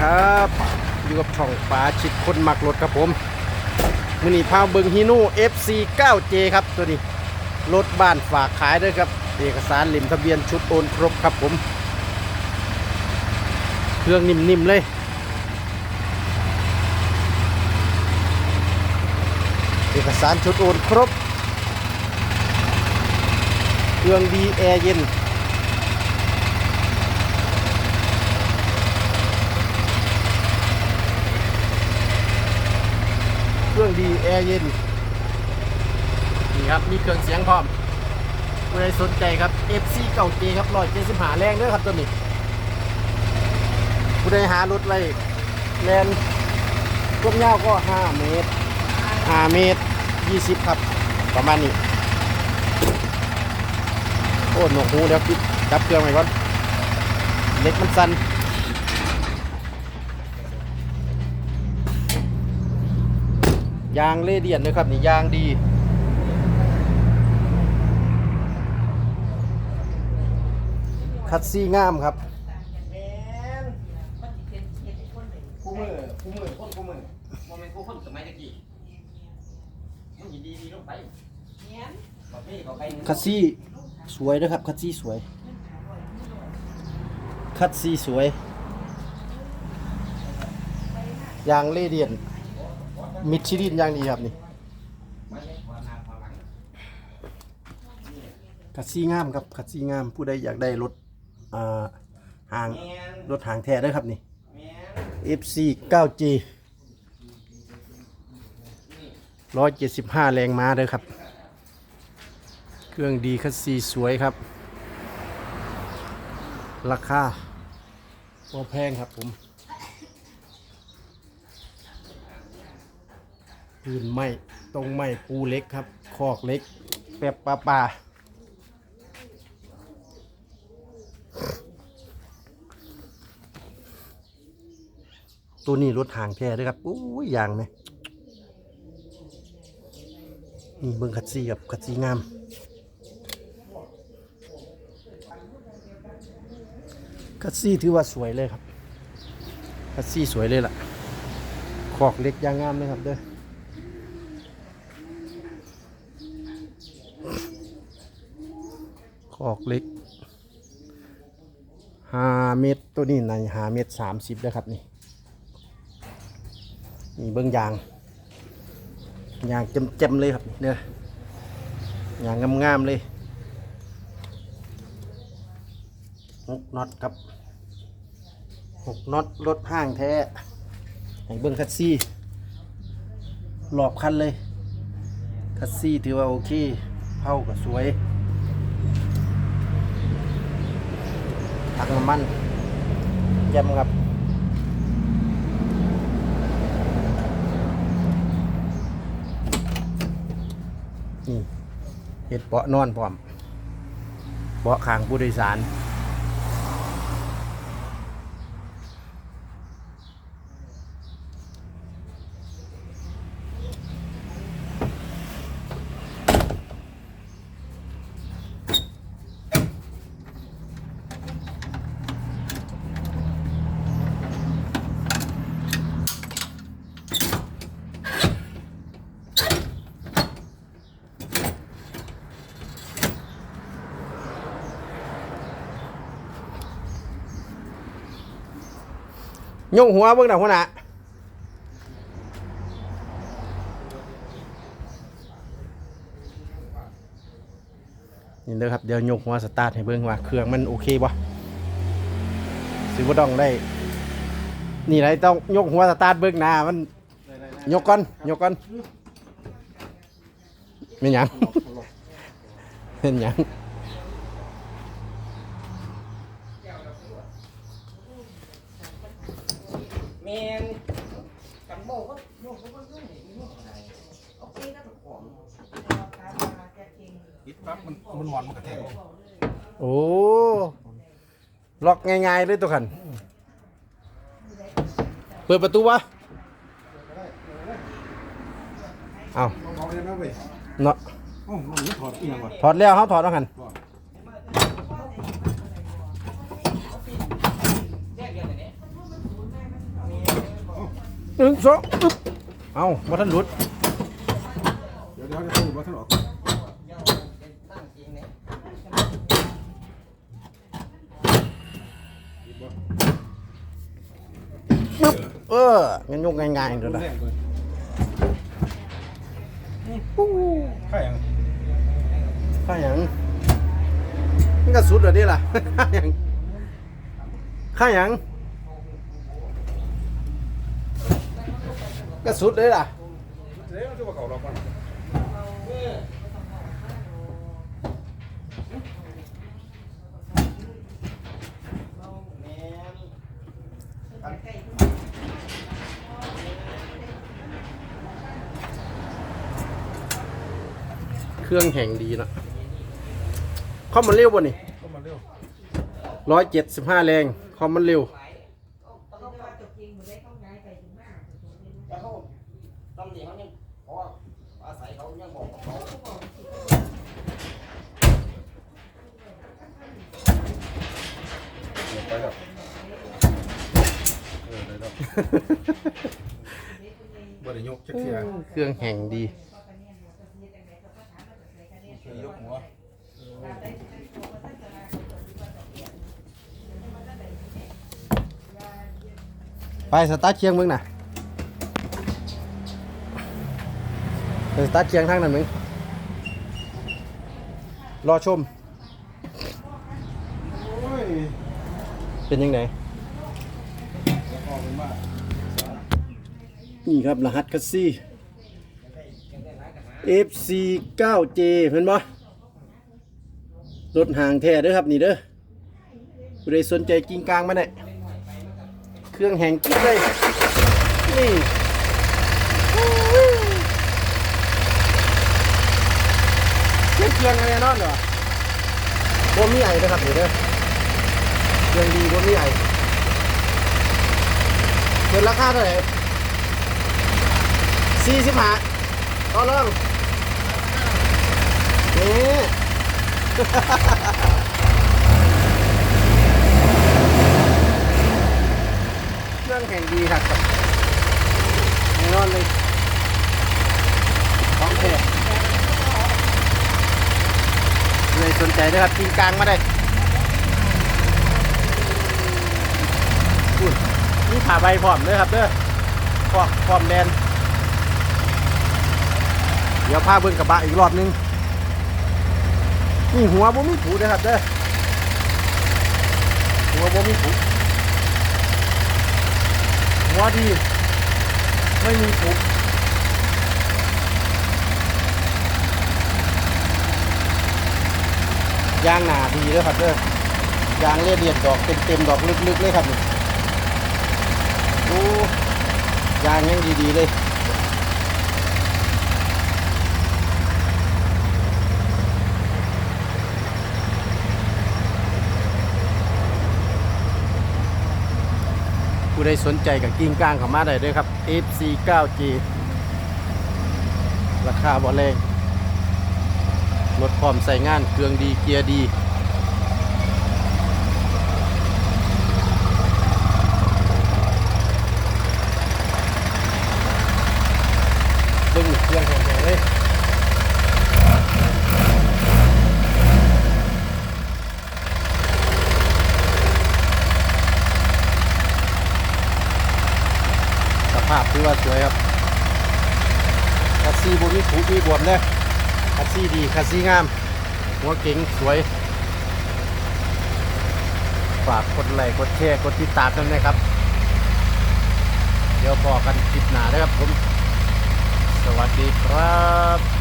ครับอยู่กับช่องปลาชิดคนหมักรถครับผมมือนี้พาเบิงฮีโน่ FC 9J ครับตัวนี้รถบ้านฝากขายด้วยครับ เอกสารหลิมทะเบียนชุดโอนครบครับผม เครื่องนิ่มๆเลยเอกสารชุดโอนครบ เครื่องดีแอร์เย็น รื่องดีแอร์เย็น นี่ครับ มีเครื่องเสียงพร้อมผู้ใดสนใจครับ FC เก่าเจครับร้อยเจ็ดสิบหาแรงเด้อครับตัวนี้ผู้ใดหารถไว้แลนต้นยาวก็ 5 เมตร 5 เมตร 20 ครับ ประมาณนี้ โอ้หนวกหูเดี๋ยวปิดจับเครื่องไว้ก่อน เล็กมันสั่น ยางเลเดียนนะครับนี่ยางดี คัดซี่งามครับคู่มือคู่มือคนคู่มือโมเมนต์กูคนสมัยตะกี้มันยินดีดีลงไปประเภทเขาไปคัดซี่สวยนะครับ คัดซี่สวย คัดซี่สวยยางเลเดียน มิดชิลินยางดีครับนี่คัดซีงามครับคัดซีงามผู้ใดอยากได้รถอ่าหางรถหางแท้เด้วยครับนี่ FC 9G 175 แรงม้าเด้อครับ เครื่องดีคัสซีสวยครับ ราคาพอแพงครับผม พื้นไม้ตรงไม้ปูเล็กครับ คอกเล็กแปบปลาปลาตัวนี้รถหางแท้เด้วยครับโอ้ยยางไหมนี่เบิ้งคัดซี่ครับคัดซีงามคัดซีถือว่าสวยเลยครับคัดซีสวยเลยล่ะขอกเล็กยางงามเลยครับเด้อ ขอกเล็กห้าเมตรตัวนี้ในห้าเมตรสามสิบนะครับนี่นี่เบิ้องยางยางเจ็มๆเลยครับเด้อยางงามๆเลยหกน็อตครับหกน็อตรถห้างแท้ให้เบิ้องคัสซี่หลอบคันเลยคัสซี่ถือว่าโอเคเผาก็สวยถัง น้ำมันเยี่ยมครับนี่เห็ดเบาะนอนพร้อมเบาะขางผู้โดยสาร ยงหัวเบิ่งหน่ะหัวหน้านี่เด้อครับ เดี๋ยวยกหัวสตาร์ทให้เบิ่งว่าเครื่องมันโอเคบ่สิบ่ต้องได้ นี่ไรต้องยกหัวสตาร์ทเบิ่งหน้ามันยกก่อนยกก่อนเป็นหยังเป็นหยัง แมนกันโบก็โบก็ก็ยุ่งยุ่งอะไรโอเคนะทุกคน ปิดปั๊บ มันมันหวานมันกระแทกโอ้ล็อกง่ายๆเลยตัวขันเปิดประตูวะเอาเอาเลยนะเว้ยเนาะโอ้มันถอดเอียงว่ะถอดแล้วเขาถอดแล้วหันแยกเดียวแต่เนี้ยหนึ่งสองอึ๊บเอามาท่านหลุด เดี๋ยวเดี๋ยวจะพูดว่าท่านออก ตั้งจริงเนี่ย ปึ๊บเอ องั้นยกง่ายๆเดี๋ยวนะแรงเลยใช่ยังข้าหยังมันก็สุดเลยดิล่ะข้าหยังข้าหยังก็สุดเลยล่ะ เดี๋ยวจะมาเขาเราก่อน แม่น เครื่องแห่งดีนะคอมมันเร็วป่ะนี่ก็มาเร็วร้อยเจ็ดสิบห้าแรงคอมมันเร็ว แล้วเขาตำหนิเขายังเพราะว่าอาศัยเขายังบอกกับเขาไปแล้วเออได้แล้วบ่ได้ยกเช็คเสีย เครื่องแห่งดี คือยกหัว ไปสตาร์ทเคียงมึงน่ะไปสตาร์ทเคียงทางนั้นมึง รอชม เป็นยังไงนี่ครับ รหัสคัสซี่ FC 9J เห็นบ่ รถห่างแท้เด้อครับนี่เด้อผู้ใดสนใจกิ้งกลางมาได้เครื่องแห่งกิ๊บเลยนี่เครื่องเครื่องอะไรนอนเหรอบ่มีไอเด้อครับนี่เด้อเครื่องดีบ่มีไอเกินราคาเท่าไหร่สี่สิบห้าต่อรองนี่ เครื่องแข่งดีครับแน่นอนเลยของแท้เลยสนใจด้วยครับกินกลางมาได้อุ้ยนี่ผ่าใบพร้อมเลยครับเด้อพร้อมพร้อมแดนเดี๋ยวพาเบิ่งกระบะอีกรอบนึง นี่หัวบ่มีผูเด้อครับเด้อหัวบ่มีผูหัวดี ไม่มีผูยางหนาดีเด้อครับเด้อยางเลียดเดียดดอกเต็มๆดอกลึกๆเลยครับนี่โอ้ยางยังดีๆเลย ผู้ใดสนใจกับกิ้งก้างเขามาได้เลยครับ FC 9G ราคาบ่แรงรถพร้อมใส่งานเครื่องดีเกียร์ดีเบิ่งเครื่องแข็งๆเลย สภาพถือ ว่าสวยครับคัสซี่บมีผูมีบวมเลยคัสซี่ดีคัสซี่งาม หัวเก๋งสวย ฝากกดไลค์กดแชร์กดติดตามด้วยนะครับ เดี๋ยวพอกันคลิปหน้านะครับผม สวัสดีครับ